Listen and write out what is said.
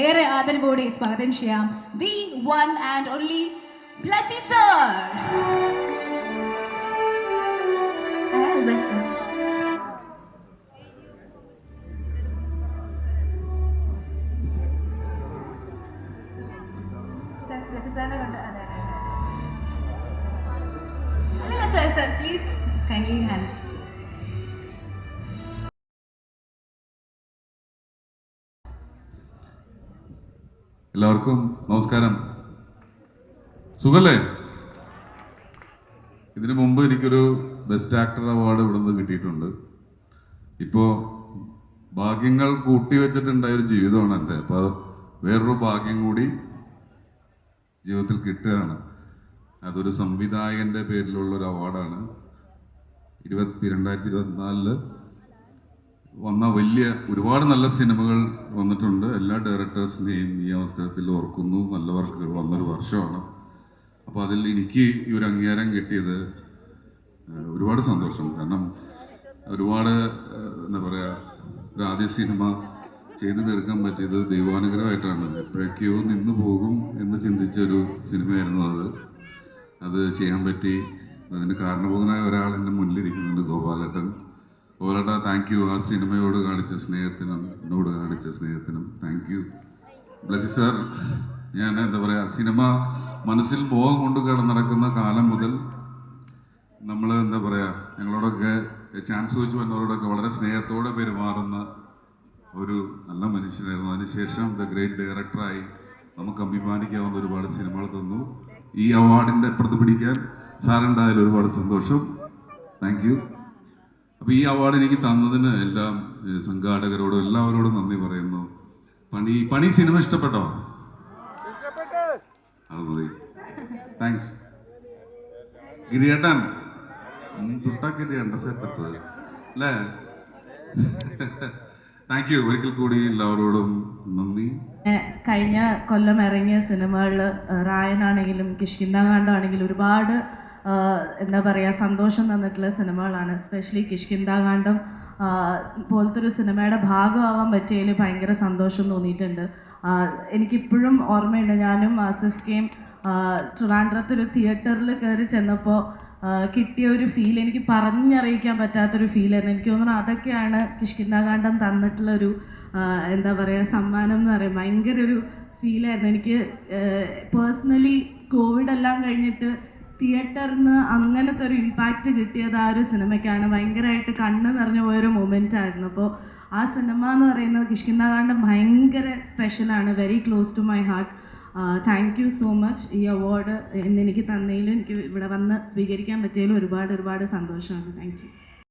ഏറെ ആദരവോടെ സ്വാഗതം ചെയ്യാം. The one and only Blessy sir അല്ല സർ സർ പ്ലീസ് കൈൻഡ്ലി എല്ലാവർക്കും നമസ്കാരം. സുഖല്ലേ? ഇതിനു മുമ്പ് എനിക്കൊരു ബെസ്റ്റ് ആക്ടർ അവാർഡ് ഇവിടെ നിന്ന് കിട്ടിയിട്ടുണ്ട്. ഇപ്പോൾ ഭാഗ്യങ്ങൾ കൂട്ടി വെച്ചിട്ടുണ്ടായ ഒരു ജീവിതമാണ് എന്റെ. അപ്പോൾ വേറൊരു ഭാഗ്യം കൂടി ജീവിതത്തിൽ കിട്ടുകയാണ്. അതൊരു സംവിധായകന്റെ പേരിലുള്ള ഒരു അവാർഡാണ് ഇരുപത്തി രണ്ടായിരത്തി ഇരുപത്തിനാലിൽ വന്ന വലിയ ഒരുപാട് നല്ല സിനിമകൾ വന്നിട്ടുണ്ട്. എല്ലാ ഡയറക്ടേഴ്സിനെയും ഈ അവസരത്തിൽ ഓർക്കുന്നു. നല്ല വർക്കുകൾ വന്നൊരു വർഷമാണ്. അപ്പോൾ അതിൽ എനിക്ക് ഈ ഒരു അംഗീകാരം കിട്ടിയത് ഒരുപാട് സന്തോഷം. കാരണം ഒരുപാട് എന്താ പറയുക ഒരു ആദ്യ സിനിമ ചെയ്തു തീർക്കാൻ പറ്റിയത് ദൈവാനുഗ്രഹമായിട്ടാണ്. എപ്പോഴൊക്കെയോ നിന്ന് പോകും എന്ന് ചിന്തിച്ച ഒരു സിനിമയായിരുന്നു അത്. അത് ചെയ്യാൻ പറ്റി. അതിന് കാരണബോധനായ ഒരാൾ എന്റെ ഗോപാലേട്ട താങ്ക് യു ആ സിനിമയോട് കാണിച്ച സ്നേഹത്തിനും എന്നോട് കാണിച്ച സ്നേഹത്തിനും താങ്ക് യു ബ്ലസി സാർ ഞാൻ എന്താ പറയുക സിനിമ മനസ്സിൽ മോഹം കൊണ്ട് നടക്കുന്ന കാലം മുതൽ നമ്മൾ എന്താ പറയുക ഞങ്ങളോടൊക്കെ ചാൻസ് വെച്ച് വന്നവരോടൊക്കെ വളരെ സ്നേഹത്തോടെ പെരുമാറുന്ന ഒരു നല്ല മനുഷ്യനായിരുന്നു. അതിനുശേഷം ദ ഗ്രേറ്റ് ഡയറക്ടറായി നമുക്ക് അഭിമാനിക്കാവുന്ന ഒരുപാട് സിനിമകൾ തന്നു. ഈ അവാർഡിന്റെ പ്രതിപിടിക്കാൻ പിടിക്കാൻ സാറുണ്ടായാലും ഒരുപാട് സന്തോഷം. താങ്ക് അപ്പോൾ ഈ അവാർഡ് എനിക്ക് തന്നതിന് എല്ലാം സംഘാടകരോടും എല്ലാവരോടും നന്ദി പറയുന്നു. പണി പണി സിനിമ ഇഷ്ടപ്പെട്ടോ? അത് മതി. താങ്ക്സ് ഗിരിയേട്ടൻ തുട്ടാക്കിരിയണ്ട സെറ്റപ്പ് അല്ലേ? താങ്ക് യു ഒരിക്കൽ കൂടി എല്ലാവരോടും നന്ദി. കഴിഞ്ഞ കൊല്ലം ഇറങ്ങിയ സിനിമകളിൽ റായനാണെങ്കിലും കിഷ്കിന്താകാണ്ടാണെങ്കിലും ഒരുപാട് എന്താ പറയുക സന്തോഷം തന്നിട്ടുള്ള സിനിമകളാണ്. എസ്പെഷ്യലി കിഷ്കിന്താകാന്ഡം പോലത്തെ ഒരു സിനിമയുടെ ഭാഗമാവാൻ പറ്റിയതിൽ ഭയങ്കര സന്തോഷം തോന്നിയിട്ടുണ്ട്. എനിക്കിപ്പോഴും ഓർമ്മയുണ്ട്. ഞാനും ആസിഫ് കെയും ട്രിവാൻഡ്രത്തൊരു തിയേറ്ററിൽ കയറി ചെന്നപ്പോൾ കിട്ടിയ ഒരു ഫീൽ എനിക്ക് പറഞ്ഞറിയിക്കാൻ പറ്റാത്തൊരു ഫീലായിരുന്നു എനിക്ക് തോന്നുന്നു അതൊക്കെയാണ് തന്നിട്ടുള്ള ഒരു എന്താ പറയുക സമ്മാനം എന്ന് പറയും ഭയങ്കര ഒരു ഫീലായിരുന്നു എനിക്ക് പേഴ്സണലി കോവിഡ് എല്ലാം കഴിഞ്ഞിട്ട് തിയേറ്ററിൽ നിന്ന് അങ്ങനത്തെ ഒരു ഇമ്പാക്റ്റ് കിട്ടിയത് ആ ഒരു സിനിമയ്ക്കാണ്. ഭയങ്കരമായിട്ട് കണ്ണ് നിറഞ്ഞു പോയൊരു മൊമെന്റ് ആയിരുന്നു. അപ്പോൾ ആ സിനിമ എന്ന് പറയുന്നത് കിഷ്കിന്നാകാന്ഡം ഭയങ്കര സ്പെഷ്യലാണ് very close to my heart thank you so much ഈ അവാർഡ് എന്നെനിക്ക് തന്നതിലും എനിക്ക് ഇവിടെ വന്ന് സ്വീകരിക്കാൻ പറ്റിയതിലും ഒരുപാട് ഒരുപാട് സന്തോഷമാണ്. Thank you